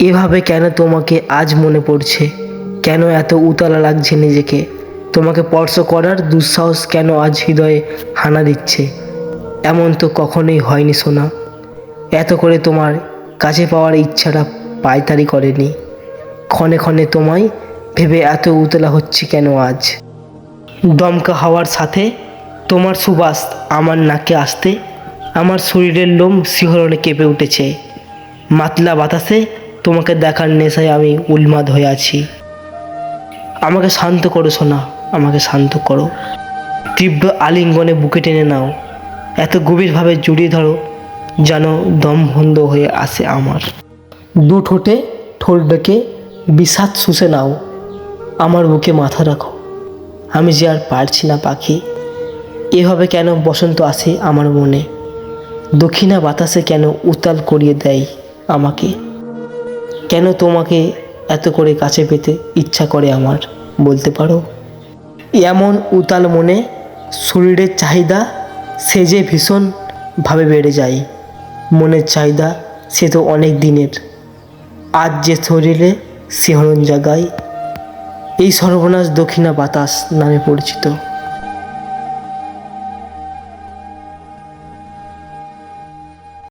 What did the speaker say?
এভাবে কেন তোমাকে আজ মনে পড়ছে? কেন এত উতলা লাগছে নিজেকে? তোমাকে স্পর্শ করার দুঃসাহস কেন আজ হৃদয়ে হানা দিচ্ছে? এমন তো কখনোই হয়নি শোনা এত করে তোমার কাছে পাওয়ার ইচ্ছাটা পায়তারি করেনি। ক্ষণে ক্ষণে তোমায় ভেবে এত উতলা হচ্ছে কেন আজ? দমকা হাওয়ার সাথে তোমার সুবাস আমার নাকে আসতে, আমার শরীরের লোম শিহরণে কেঁপে উঠেছে। মাতলা বাতাসে তোমাকে দেখার নেশায় আমি উন্মাদ হয়ে আছি। আমাকে শান্ত করো, সোনা। আমাকে শান্ত করো। তীব্র আলিঙ্গনে বুকে টেনে নাও। এত গভীরভাবে জড়িয়ে ধরো, যেন দম বন্ধ হয়ে আসে আমার। দু ঠোঁটে ঠোঁট ডেকে বিষাদ শুষে নাও। আমার বুকে মাথা রাখো। আমি যে আর পারছি না, পাখি। এভাবে কেন বসন্ত আসে আমার মনে? দক্ষিণা বাতাসে কেন উতাল করিয়ে দেয় আমাকে? কেন তোমাকে এত করে কাছে পেতে ইচ্ছা করে আমার, বলতে পারো? এমন উতাল মনে শরীরের চাহিদা সে যে ভীষণভাবে বেড়ে যায়। মনের চাহিদা সে তো অনেক দিনের। আজ যে শরীরে শিহরণ জাগায়, এই সর্বনাশ দক্ষিণা বাতাস নামে পরিচিত।